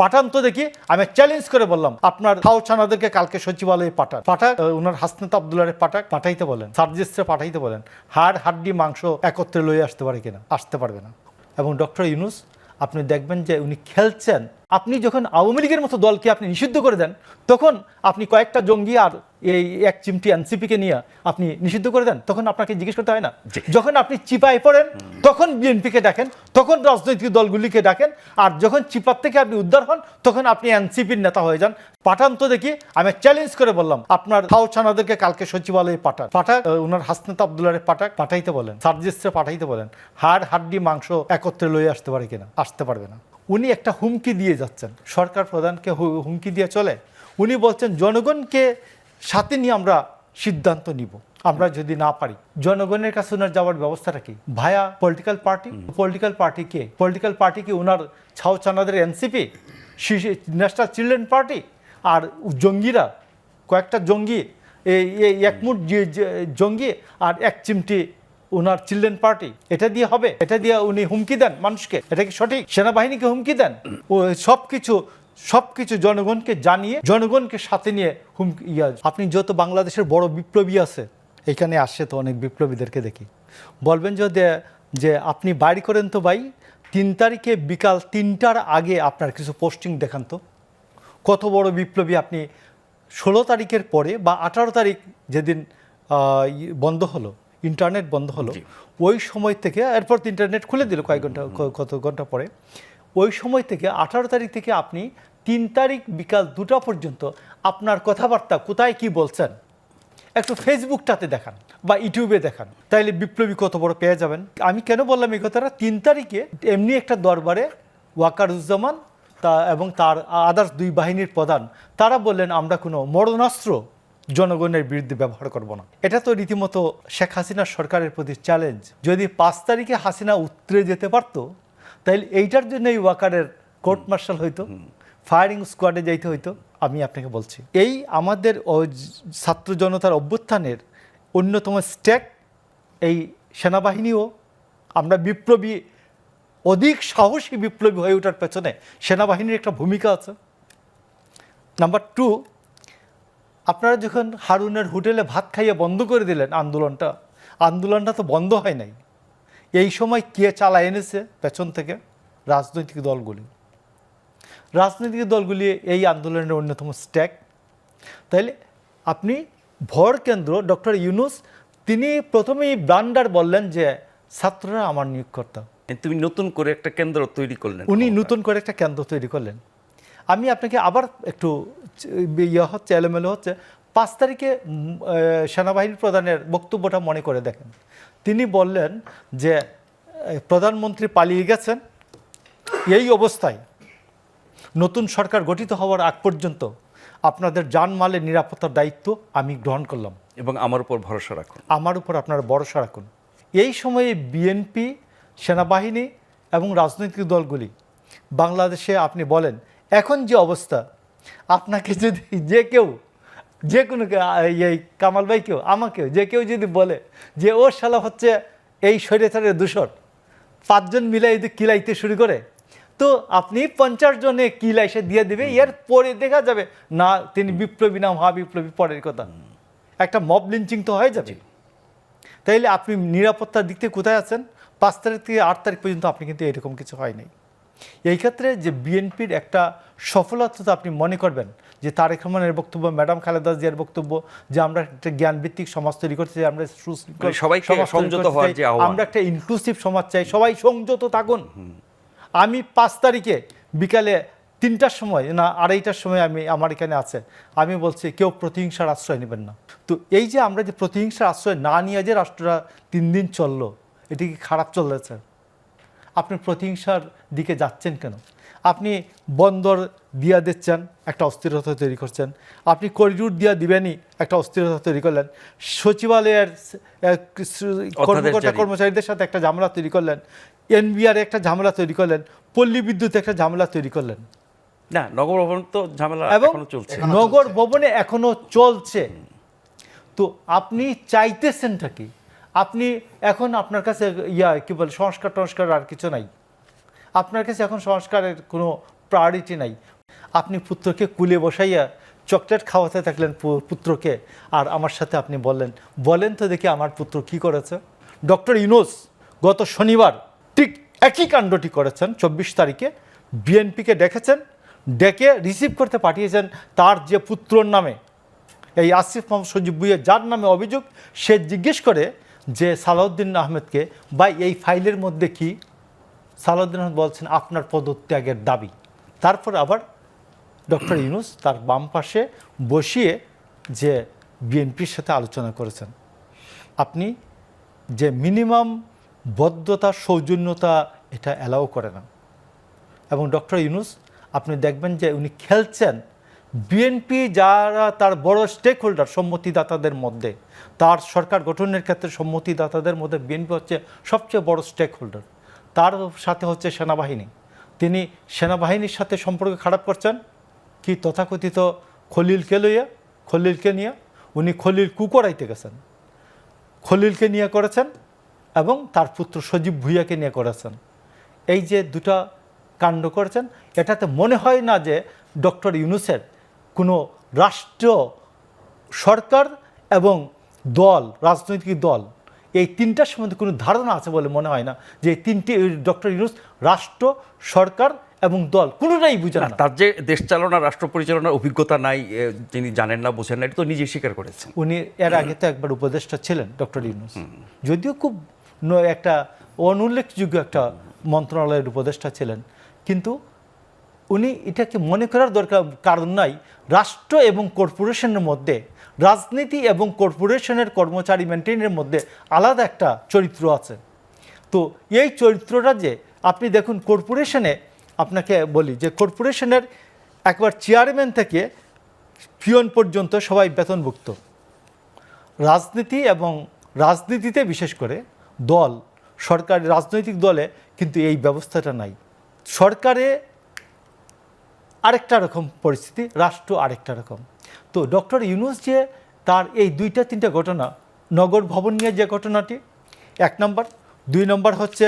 পাঠান তো দেখি, আমি চ্যালেঞ্জ করে বললাম, আপনার হাউছানাদেরকে কালকে সচিবালয়ে পাঠান। উনার ওনার হাসনাত আবদুল্লারে পাঠাক পাঠাইতে বলেন সার্জিস্টে পাঠাইতে বলেন, হাড় হাড্ডি মাংস একত্রে লয়ে আসতে পারে কিনা? আসতে পারবে না। এবং ডক্টর ইউনুস, আপনি দেখবেন যে উনি খেলছেন আপনি যখন আওয়ামী লীগের মতো দলকে আপনি নিষিদ্ধ করে দেন তখন আপনি কয়েকটা জঙ্গি আর এই এক চিমটি এনসিপিকে নিয়ে আপনি নিষিদ্ধ করে দেন তখন আপনাকে জিজ্ঞেস করতে হয় না? যখন আপনি চিপায় পড়েন তখন বিএনপিকে ডাকেন তখন রাজনৈতিক দলগুলিকে ডাকেন আর যখন চিপার থেকে আপনি উদ্ধার হন তখন আপনি এনসিপির নেতা হয়ে যান। পাঠান তো দেখি আমি চ্যালেঞ্জ করে বললাম আপনার ফাউচানাদেরকে কালকে সচিবালয়ে পাঠান। আহ, ওনার হাসনাত আবদুল্লারে পাঠাক পাঠাইতে বলেন সার্জিস্টে পাঠাইতে বলেন হাড় হাড্ডি মাংস একত্রে লয়ে আসতে পারে কিনা? আসতে পারবে না। উনি একটা হুমকি দিয়ে যাচ্ছেন। সরকার প্রধানকে হুমকি দিয়ে চলে। উনি বলছেন জনগণকে সাথে নিয়ে আমরা সিদ্ধান্ত নিব। আমরা যদি না পারি। জনগণের কাছে ওনার যাওয়ার ব্যবস্থাটা কি? Via political party political party কে? পলিটিক্যাল পার্টি কি ওনার ছাউ চানাদের এনসিপি ন্যাশনাল চিলড্রেন পার্টি আর জঙ্গিরা? কয়েকটা জঙ্গি? এই একমুট জঙ্গি আর এক চিমটি ওনার চিলড্রেন পার্টি এটা দিয়ে হবে, এটা দিয়ে উনি হুমকি দেন মানুষকে, এটা কি সঠিক? সেনাবাহিনীকে হুমকি দেন? ও সব কিছু সব কিছু জনগণকে জানিয়ে, জনগণকে সাথে নিয়ে হুমকি, ইয়া, আপনি যত বাংলাদেশের বড় বিপ্লবী আছে, এখানে আসছে তো অনেক বিপ্লবীদেরকে দেখি। বলবেন যদি, যে আপনি বাড়ি করেন তো ভাই, তিন তারিখে বিকাল তিনটার আগে আপনার কিছু পোস্টিং দেখান তো। কত বড় বিপ্লবী আপনি ষোলো তারিখের পরে বা আঠারো তারিখ যেদিন বন্ধ হলো ইন্টারনেট বন্ধ হলো। ওই সময় থেকে এরপর তো ইন্টারনেট খুলে দিল কয়েক ঘণ্টা কত ঘণ্টা পরে ওই সময় থেকে আঠারো তারিখ থেকে আপনি তিন তারিখ বিকাল দুটা পর্যন্ত আপনার কথাবার্তা কোথায় কি বলছেন একটু ফেসবুকটাতে দেখান বা ইউটিউবে দেখান। তাইলে বিপ্লবী কত বড় পেয়ে যাবেন। আমি কেন বললাম এই কথাটা? তিন তারিখে এমনি একটা দরবারে ওয়াকারুজ্জামান তা এবং তার আদার্স দুই বাহিনীর প্রধান তারা বললেন আমরা কোনো মরণাস্ত্র জনগণের বিরুদ্ধে ব্যবহার করব না। এটা তো রীতিমতো শেখ হাসিনার সরকারের প্রতি চ্যালেঞ্জ যদি পাঁচ তারিখে হাসিনা উত্তরে যেতে পারতো তাহলে এইটার জন্য এই ওয়াকারের কোর্ট মার্শাল হইতো ফায়ারিং স্কোয়াডে যাইতে হইতো আমি আপনাকে বলছি। এই আমাদের ছাত্র জনতার অভ্যুত্থানের অন্যতম স্টেক এই সেনাবাহিনীও আমরা বিপ্লবী অধিক সাহসী বিপ্লবী হয়ে ওঠার পেছনে সেনাবাহিনীর একটা ভূমিকা আছে। নাম্বার টু আপনারা যখন হারুনের হোটেলে ভাত খাইয়ে বন্ধ করে দিলেন আন্দোলনটা আন্দোলনটা তো বন্ধ হয় নাই। এই সময় কে চালায় এনেছে পেছন থেকে? রাজনৈতিক দলগুলি। রাজনৈতিক দলগুলি এই আন্দোলনের অন্যতম স্ট্যাক তাইলে আপনি ভর কেন্দ্র ডক্টর ইউনুস তিনি প্রথমেই ব্রান্ডার বললেন যে ছাত্ররা আমার নিয়োগকর্তা। তুমি নতুন করে একটা কেন্দ্র তৈরি করলেন উনি নতুন করে একটা কেন্দ্র তৈরি করলেন। আমি আপনাকে আবার একটু ইয়ে হচ্ছে এলোমেলো হচ্ছে। পাঁচ তারিখে সেনাবাহিনী প্রধানের বক্তব্যটা মনে করে দেখেন। তিনি বললেন যে প্রধানমন্ত্রী পালিয়ে গেছেন এই অবস্থায় নতুন সরকার গঠিত হওয়ার আগ পর্যন্ত আপনাদের জানমালের নিরাপত্তার দায়িত্ব আমি গ্রহণ করলাম। এবং আমার উপর ভরসা রাখুন। আমার উপর আপনারা ভরসা রাখুন। এই সময়ে বিএনপি সেনাবাহিনী এবং রাজনৈতিক দলগুলি বাংলাদেশে আপনি বলেন এখন যে অবস্থা আপনাকে যদি যে কেউ যে কোনো এই- কামাল ভাই কেউ আমাকেও যে কেউ যদি বলে যে ওর শালা হচ্ছে এই শরীরের দূষণ পাঁচজন মিলে যদি কিলাইতে শুরু করে তো আপনি পঞ্চাশ জনে কিলা এসে দিয়ে দেবে এর পরে দেখা যাবে না তিনি বিপ্লবী না মহা বিপ্লবী পরের কথা। একটা মব লিঞ্চিং তো হয়ে যাবে। তাইলে আপনি নিরাপত্তার দিক থেকে কোথায় আছেন? পাঁচ তারিখ থেকে আট তারিখ পর্যন্ত আপনি কিন্তু এরকম কিছু হয় নাই। এই ক্ষেত্রে যে বিএনপির একটা সফলতা আপনি মনে করবেন যে তারেক রহমানের বক্তব্য ম্যাডাম খালেদা জিয়ার বক্তব্য যে আমরা একটা জ্ঞানভিত্তিক সমাজ তৈরি করতে চাই আমরা মানে সবাইকে সংযত আমরা একটা ইনক্লুসিভ সমাজ চাই সবাই সংযত থাকুন। আমি পাঁচ তারিখে বিকালে তিনটার সময় না আড়াইটার সময় আমি আমার এখানে আছে আমি বলছি কেউ প্রতিহিংসার আশ্রয় নেবেন না। তো এই যে আমরা যে প্রতিহিংসার আশ্রয় না নিয়ে যে রাষ্ট্রটা তিন দিন চলল এটি কি খারাপ চলেছে? আপনি প্রতিহিংসার দিকে যাচ্ছেন কেন? আপনি বন্দর দিয়া দিচ্ছেন একটা অস্থিরতা তৈরি করছেন। আপনি করিডোর দিয়া দিবেনই একটা অস্থিরতা তৈরি করলেন। সচিবালয়ের কর্মকর্তা কর্মচারীদের সাথে একটা ঝামেলা তৈরি করলেন। এনবিআর একটা ঝামেলা তৈরি করলেন। পল্লী বিদ্যুৎ একটা ঝামেলা তৈরি করলেন। না নগর ভবন তো ঝামেলা এবং চলছে। নগর ভবনে এখনও চলছে। তো আপনি চাইতেছেনটা কি? আপনি এখন আপনার কাছে ইয়া, কি বলে, সংস্কার টংস্কার আর কিছু নাই। আপনার কাছে এখন সংস্কারের কোনো প্রায়োরিটি নাই। আপনি পুত্রকে কুলে বসাইয়া চকলেট খাওয়াতে থাকলেন পুত্রকে, আর আমার সাথে আপনি বললেন। বলেন তো দেখি আমার পুত্র কি করেছে। ডক্টর ইউনুস গত শনিবার ঠিক একই কাণ্ডটি করেছেন, চব্বিশ তারিখে। বিএনপিকে ডেকেছেন, ডেকে রিসিভ করতে পাঠিয়েছেন তার যে পুত্রর নামে। এই আসিফ মোহাম্মদ সজিব ভুইয়া, যার নামে অভিযোগ, সে জিজ্ঞেস করে যে সালাউদ্দিন আহমেদকে বা এই ফাইলের মধ্যে কি? সালাউদ্দিন আহমেদ বলছেন, আপনার পদত্যাগের দাবি। তারপর আবার ডক্টর ইউনুস তার বাম পাশে বসিয়ে যে বিএনপির সাথে আলোচনা করেছেন। আপনি যে মিনিমাম বদ্ধতা, সৌজন্যতা এটা অ্যালাউ করে না। এবং ডক্টর ইউনুস, আপনি দেখবেন যে উনি খেলছেন বিএনপি যারা তার বড় স্টেক হোল্ডার সম্মতিদাতাদের মধ্যে, তার সরকার গঠনের ক্ষেত্রে সম্মতিদাতাদের মধ্যে বিএনপি হচ্ছে সবচেয়ে বড় স্টেক হোল্ডার তার সাথে হচ্ছে সেনাবাহিনী। তিনি সেনাবাহিনীর সাথে সম্পর্ক খারাপ করছেন। কি তথাকথিত খলিলকে লইয়া, খলিলকে নিয়ে? উনি খলিল কুকরাইতে গেছেন। খলিলকে নিয়ে করেছেন এবং তার পুত্র সজীব ভুইয়াকে নিয়ে করেছেন। এই যে দুটা কাণ্ড করেছেন, এটাতে মনে হয় না যে ডক্টর ইউনুসের কোনো রাষ্ট্র সরকার এবং দল রাজনৈতিক দল এই তিনটার সম্বন্ধে কোনো ধারণা আছে বলে মনে হয় না যে এই তিনটি ডক্টর ইউনুস রাষ্ট্র সরকার এবং দল কোনোটাই বুঝে না, তার যে দেশ চালনা রাষ্ট্র পরিচালনার অভিজ্ঞতা নাই যিনি জানেন না বোঝেন না এটা তো নিজে স্বীকার করেছেন। উনি এর আগে তো একবার উপদেষ্টা ছিলেন ডক্টর ইউনুস। যদিও খুব একটা অনুল্লেখযোগ্য একটা মন্ত্রণালয়ের উপদেষ্টা ছিলেন কিন্তু উনি এটাকে মনে করার দরকার, কারণ নাই। রাষ্ট্র এবং কর্পোরেশনের মধ্যে, রাজনীতি এবং কর্পোরেশনের কর্মচারী মেনটেনের মধ্যে আলাদা একটা চরিত্র আছে। তো এই চরিত্রটা যে, আপনি দেখুন কর্পোরেশনে, আপনাকে বলি যে, কর্পোরেশনের একবার চেয়ারম্যান থেকে পিয়ন পর্যন্ত সবাই বেতনভুক্ত। রাজনীতি এবং রাজনীতিতে বিশেষ করে দল, সরকার, রাজনৈতিক দলে কিন্তু এই ব্যবস্থাটা নাই। সরকারে আরেকটা রকম পরিস্থিতি, রাষ্ট্র আরেকটা রকম। তো ডক্টর ইউনুস যে তার এই দুইটা, তিনটা ঘটনা, নগর ভবন নিয়ে যে ঘটনাটি, এক নম্বর। দুই নম্বর হচ্ছে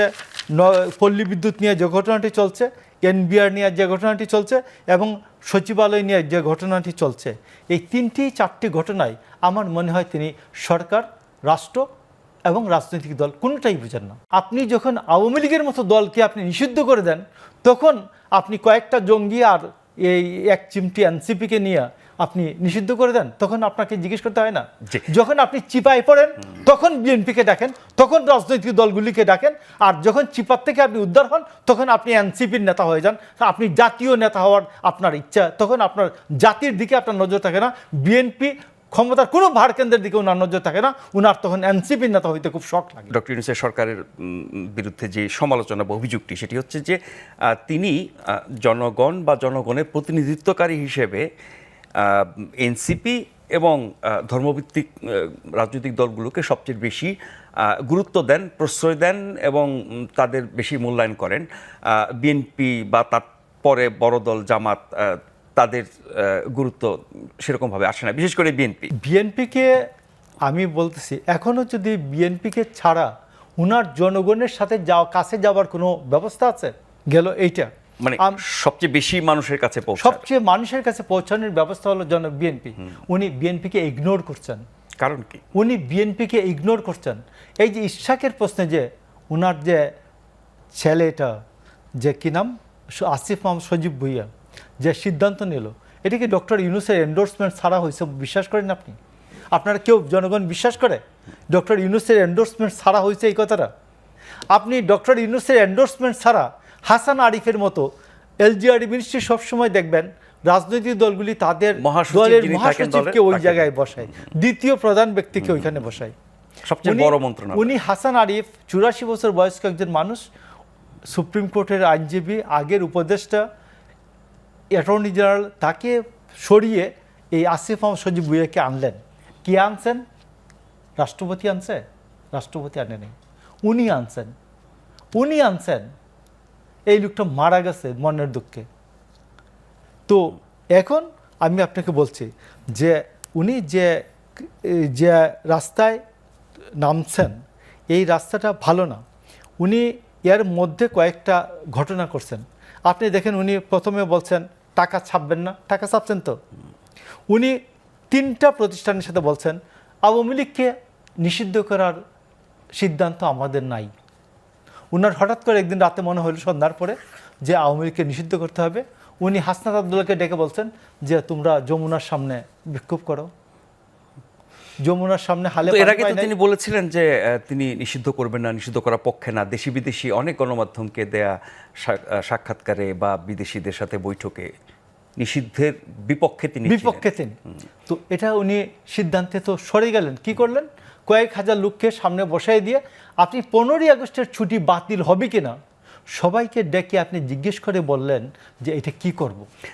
পল্লী বিদ্যুৎ নিয়ে যে ঘটনাটি চলছে, এনবিআর নিয়ে যে ঘটনাটি চলছে এবং সচিবালয় নিয়ে যে ঘটনাটি চলছে। এই তিনটি, চারটি ঘটনায় আমার মনে হয় তিনি সরকার, রাষ্ট্র এবং রাজনৈতিক দল কোনোটাই বুঝেন না। আপনি যখন আওয়ামী লীগের মতো দলকে আপনি নিষিদ্ধ করে দেন, তখন আপনি কয়েকটা জঙ্গি আর এই এক চিমটি এনসিপিকে নিয়ে আপনি নিষিদ্ধ করে দেন তখন আপনাকে জিজ্ঞেস করতে হয় না। যখন আপনি চিপায় পড়েন তখন বিএনপিকে ডাকেন তখন রাজনৈতিক দলগুলিকে ডাকেন আর যখন চিপার থেকে আপনি উদ্ধার হন তখন আপনি এনসিপির নেতা হয়ে যান। আপনি জাতীয় নেতা হওয়ার আপনার ইচ্ছা তখন আপনার জাতির দিকে আপনার নজর থাকে না। বিএনপি ক্ষমতার কোনো ভার কেন্দ্রের দিকে ওনার নজর থাকে না। ওনার তখন এনসিপির নেতা হইতে খুব শখ লাগে। ডক্টর ইউনুসের সরকারের বিরুদ্ধে যে সমালোচনা বা অভিযোগটি সেটি হচ্ছে যে তিনি জনগণ বা জনগণের প্রতিনিধিত্বকারী হিসেবে এনসিপি এবং ধর্মভিত্তিক রাজনৈতিক দলগুলোকে সবচেয়ে বেশি গুরুত্ব দেন, প্রশ্রয় দেন এবং তাদের বেশি মূল্যায়ন করেন। বিএনপি বা তার পরে বড় দল জামাত তাদের গুরুত্ব সেরকমভাবে আসে না বিশেষ করে বিএনপি। বিএনপিকে আমি বলতেছি এখনও যদি বিএনপিকে ছাড়া উনার জনগণের সাথে যাওয়া কাছে যাওয়ার কোনো ব্যবস্থা আছে? গেল এইটা। মানে সবচেয়ে বেশি মানুষের কাছে সবচেয়ে মানুষের কাছে পৌঁছানোর ব্যবস্থা হলো জন বিএনপি। উনি বিএনপিকে ইগনোর করছেন। কারণ কি? উনি বিএনপিকে ইগনোর করছেন। এই যে ইশাকের প্রশ্নে যে উনার যে ছেলেটা যে কি নাম? আসিফ মোহাম্মদ সজীব ভুইয়া। যে সিদ্ধান্ত নিল এটা কি ডক্টর ইউনুসের এন্ডোর্সমেন্ট ছাড়া হয়েছে বিশ্বাস করেন আপনি? আপনারা কেউ জনগণ বিশ্বাস করে? ডক্টর ইউনুসের এন্ডোর্সমেন্ট ছাড়া হয়েছে এই কথাটা? আপনি ডক্টর ইউনুসের এন্ডোর্সমেন্ট ছাড়া হাসান আরিফের মতো এলজিআরডি মিনিস্ট্রি সবসময় দেখবেন রাজনৈতিক দলগুলি তাদের দলের মহাসচিবকে ওই জায়গায় বসায় দ্বিতীয় প্রধান ব্যক্তিকে ওইখানে বসায়। সবচেয়ে বড় মন্ত্রণালয়। উনি হাসান আরিফ চুরাশি বছর বয়স্ক একজন মানুষ সুপ্রিম কোর্টের আইনজীবী আগের উপদেষ্টা অ্যাটর্নি জেনারেল তাকে সরিয়ে এই আসিফ আহমদ সজিব ভুইয়াকে আনলেন। কে আনছেন? রাষ্ট্রপতি আনছে? রাষ্ট্রপতি আনে নেই। উনি আনছেন। উনি আনছেন। এই লোকটা মারা গেছে মনের দুঃখে। তো এখন আমি আপনাকে বলছি যে উনি যে যে রাস্তায় নামছেন, এই রাস্তাটা ভালো না। উনি এর মধ্যে কয়েকটা ঘটনা করছেন। আপনি দেখেন উনি প্রথমে বলছেন টাকা ছাপবেন না, টাকা ছাপছেন তো। উনি তিনটা প্রতিষ্ঠানের সাথে বলছেন, আওয়ামী লীগকে নিষিদ্ধ করার সিদ্ধান্ত আমাদের নাই। উনার হঠাৎ করে একদিন রাতে মনে হলো সন্ধ্যার পরে যে আওয়ামী লীগকে নিষিদ্ধ করতে হবে। উনি হাসনাত আবদুল্লাহকে ডেকে বলছেন যে, তোমরা যমুনার সামনে বিক্ষোভ করো। যমুনার সামনে হালে এর আগে তো তিনি বলেছিলেন যে তিনি নিষিদ্ধ করবেন না নিষিদ্ধ করার পক্ষে না। দেশি বিদেশি অনেক গণমাধ্যমকে দেয়া সাক্ষাৎকারে বা বিদেশিদের সাথে বৈঠকে নিষিদ্ধের বিপক্ষে তিনি বিপক্ষে তিনি। তো এটা উনি সিদ্ধান্তে তো সরে গেলেন। কি করলেন? কয়েক হাজার লোককে সামনে বসাই দিয়ে আপনি পনেরোই আগস্টের ছুটি বাতিল হবে কিনা? সবাইকে ডেকে আপনি জিজ্ঞেস করে বললেন যে এটা কি করব?